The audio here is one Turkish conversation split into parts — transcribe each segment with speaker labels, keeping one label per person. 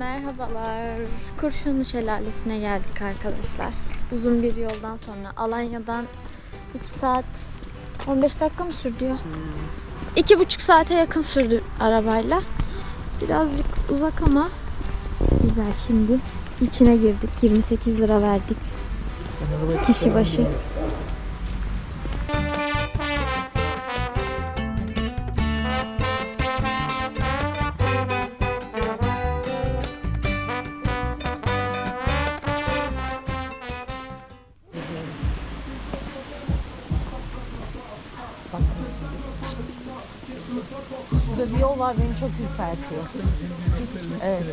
Speaker 1: Merhabalar. Kurşunlu Şelalesi'ne geldik arkadaşlar. Uzun bir yoldan sonra Alanya'dan 2 saat 15 dakika mı sürdü ya? İki buçuk saate yakın sürdü arabayla. Birazcık uzak ama güzel şimdi. içine girdik. 28 lira verdik. Kişi başı.
Speaker 2: Var beni çok ürpertiyor. Evet.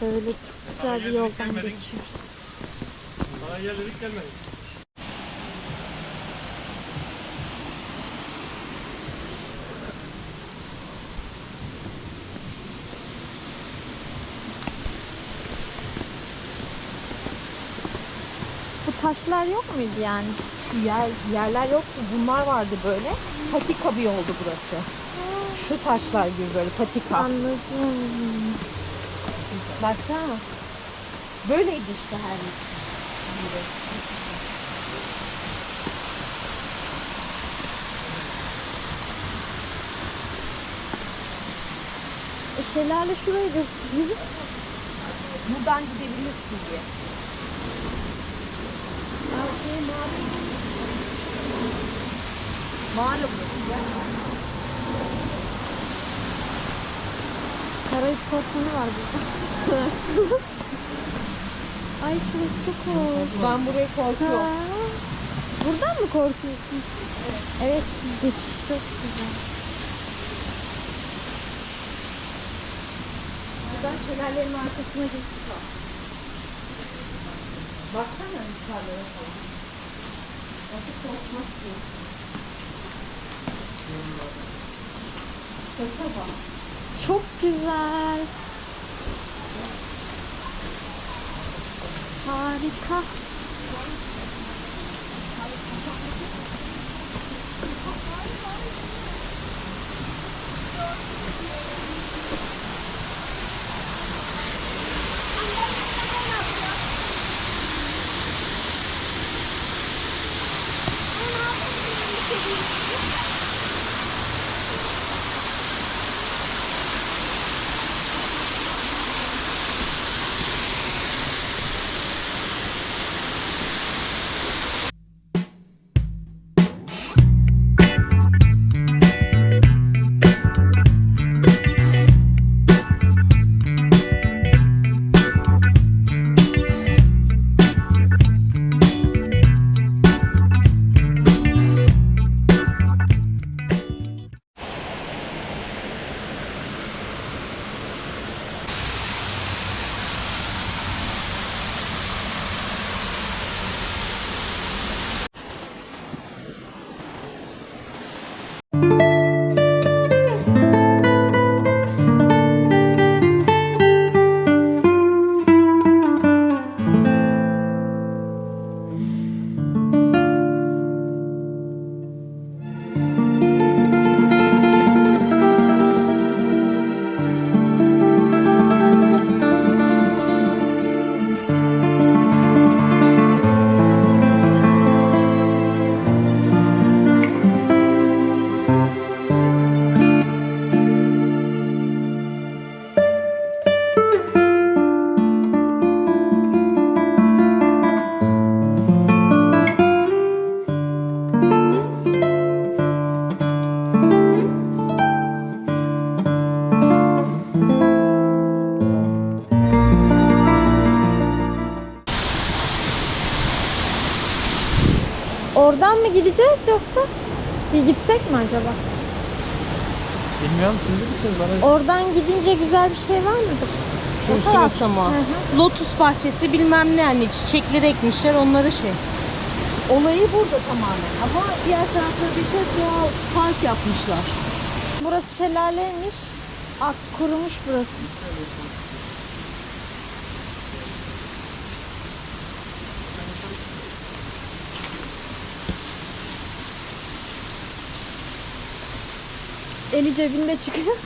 Speaker 1: Böyle çok güzel bir yoldan geçiyoruz. Bu taşlar yok muydu yani?
Speaker 2: Şu yer, yerler yoktu. Bunlar vardı böyle. Patika bir yoldu burası. Şu taşlar gibi böyle patika.
Speaker 1: Anladım.
Speaker 2: Baksana. Böyleydi işte her yeri.
Speaker 1: E, şelale şurayı gösteriyor.
Speaker 2: Buradan gidebilirsin diye. Her şey mavi. Mağara burası.
Speaker 1: Karayip korsanı var burada. Ay şurası çok hoş.
Speaker 2: Ben buraya korkuyorum.
Speaker 1: Ha. Buradan mı korkuyorsun? Evet. geçiş çok güzel.
Speaker 2: Buradan şelalelerin arkasına geçiş var. Baksana yukarılara falan. Nasıl korkmaz ki.
Speaker 1: Çok güzel. Harika. Mi acaba?
Speaker 3: Bilmiyorum şimdi misiniz bana?
Speaker 1: Oradan gidince güzel bir şey var mıdır?
Speaker 2: O tarafta mı?
Speaker 1: hı.
Speaker 2: Lotus bahçesi bilmem ne yani çiçekleri ekmişler onları şey. Olayı burada tamamen ama diğer tarafta bir şey doğal park yapmışlar.
Speaker 1: Burası şelaleymiş. Ak kurumuş burası. Eli cebinde çıkıyor.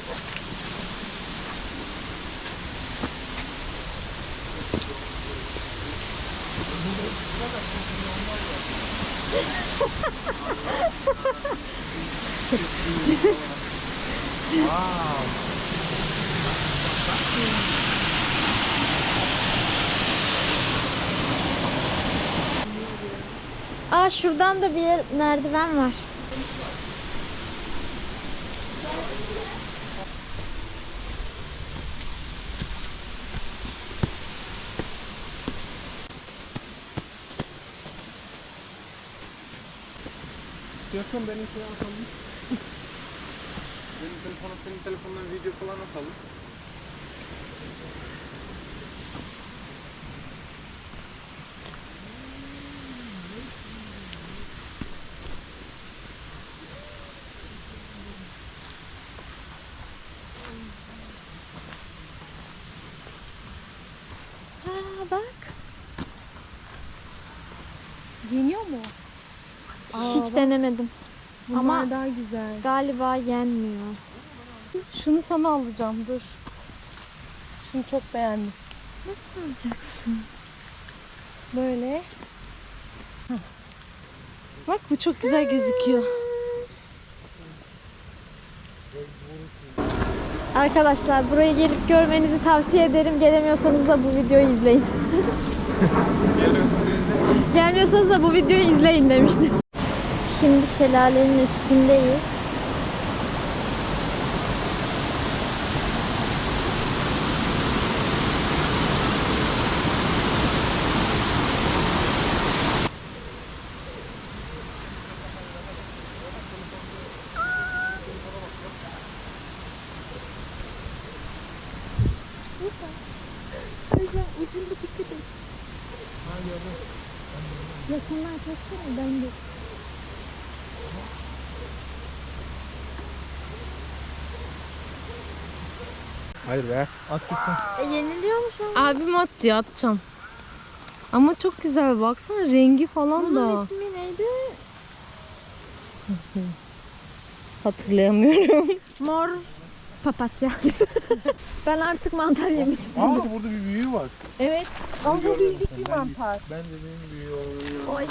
Speaker 1: Aa şuradan da bir yer merdiven var.
Speaker 3: Yakın benim şey atalım. benim telefona senin telefondan video falan atalım.
Speaker 1: Ha bak.
Speaker 2: Yeniyor mu?
Speaker 1: Hiç denemedim.
Speaker 2: Bunlar
Speaker 1: Ama-
Speaker 2: daha güzel.
Speaker 1: Galiba yenmiyor.
Speaker 2: Şunu sana alacağım dur. Şunu çok beğendim.
Speaker 1: Nasıl alacaksın?
Speaker 2: Böyle. Hah. Bak bu çok güzel gözüküyor.
Speaker 1: Arkadaşlar buraya gelip görmenizi tavsiye ederim. Gelemiyorsanız da bu videoyu izleyin. Gelmiyorsanız da bu videoyu izleyin demiştim. Şimdi şelalenin üstündeyiz. Hocam ucunda dikkat et. Yakından çeksene ben de.
Speaker 3: Hayır be. At gitsin.
Speaker 1: E, yeniliyormuş ama.
Speaker 2: Abim at diye atacağım. Ama çok güzel baksana rengi falan
Speaker 1: Bunun
Speaker 2: da.
Speaker 1: ismi neydi?
Speaker 2: Hatırlayamıyorum.
Speaker 1: Mor papatya. ben artık mantar yemek istiyorum.
Speaker 3: Aa burada bir büyüğü var.
Speaker 2: Evet. Ama bu bildik bir mantar.
Speaker 3: Ben dediğim büyüğü oluyor.
Speaker 1: Oy.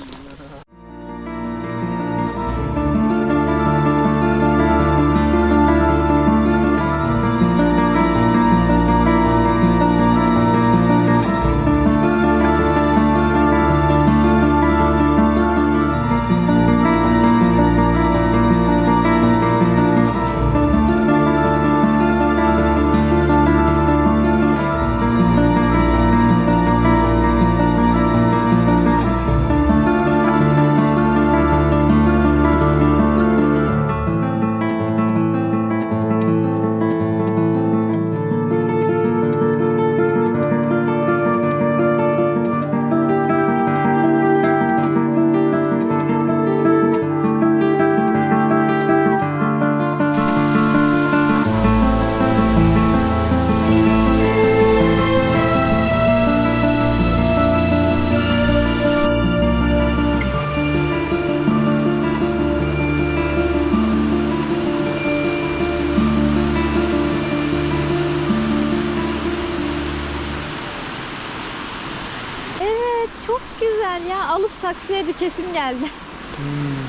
Speaker 1: Güzel ya. Alıp saksıya dikesim geldi.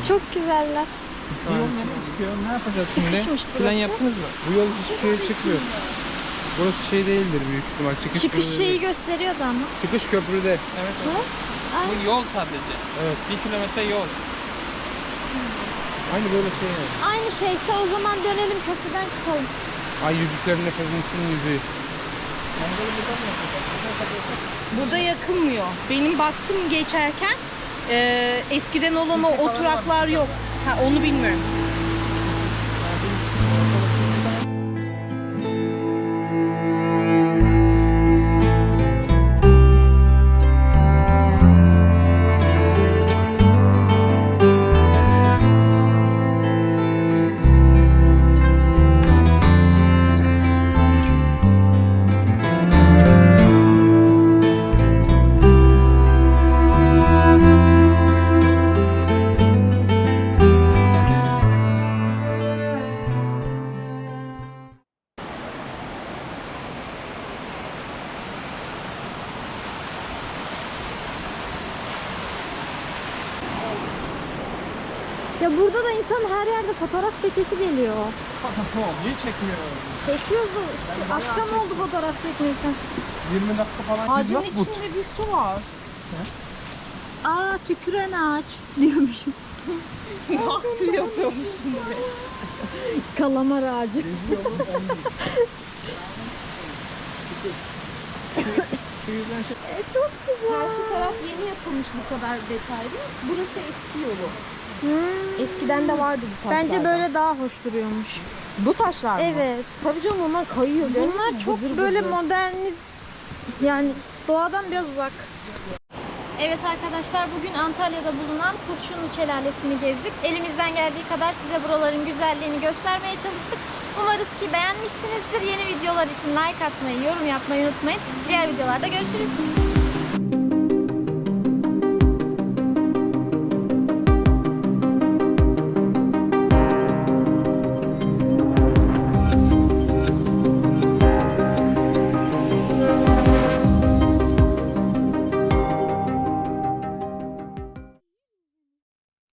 Speaker 1: Çok güzeller.
Speaker 3: Bu yol nereye çıkıyor? Ne yapacağız şimdi?
Speaker 1: Çıkışmış
Speaker 3: Plan
Speaker 1: burası.
Speaker 3: yaptınız mı? Bu yol hiçbir şeye çıkmıyor. Burası şey değildir büyük ihtimal. Çıkış,
Speaker 1: Çıkış
Speaker 3: köprü-
Speaker 1: şeyi gösteriyordu ama.
Speaker 3: Çıkış köprüde.
Speaker 4: Evet.
Speaker 1: Bu? Ay.
Speaker 4: Bu yol sadece.
Speaker 3: Evet.
Speaker 4: Bir kilometre yol.
Speaker 3: Aynı böyle şey yani.
Speaker 1: Aynı şeyse o zaman dönelim köprüden çıkalım.
Speaker 3: Ay yüzüklerin efendisinin yüzüğü.
Speaker 2: Burada yakılmıyor. Benim baktım geçerken eee, eskiden olan o oturaklar yok. Ha, onu bilmiyorum.
Speaker 1: Fotoğraf çekesi geliyor.
Speaker 3: Niye çekmiyor?
Speaker 1: Çekiyoruz da işte akşam oldu fotoğraf çekmekten.
Speaker 3: 20 dakika falan.
Speaker 2: Ağacın
Speaker 3: Yok bu.
Speaker 2: içinde bir su var.
Speaker 1: Aa tüküren ağaç diyormuşum.
Speaker 2: Baktı yapıyormuşum gibi.
Speaker 1: Kalamar ağacı.
Speaker 3: Yüzden şey...
Speaker 1: E, çok güzel.
Speaker 2: Karşı taraf yeni yapılmış bu kadar detaylı. Burası eski yolu.
Speaker 1: Hmm.
Speaker 2: Eskiden de vardı bu taşlardan.
Speaker 1: Bence böyle daha hoş duruyormuş.
Speaker 2: Bu taşlar mı?
Speaker 1: Evet.
Speaker 2: Tabii canım onlar kayıyor.
Speaker 1: Bunlar çok böyle moderniz yani doğadan biraz uzak. Evet arkadaşlar bugün Antalya'da bulunan Kurşunlu Şelalesi'ni gezdik. Elimizden geldiği kadar size buraların güzelliğini göstermeye çalıştık. Umarız ki beğenmişsinizdir. Yeni videolar için like atmayı, yorum yapmayı unutmayın. Diğer videolarda görüşürüz.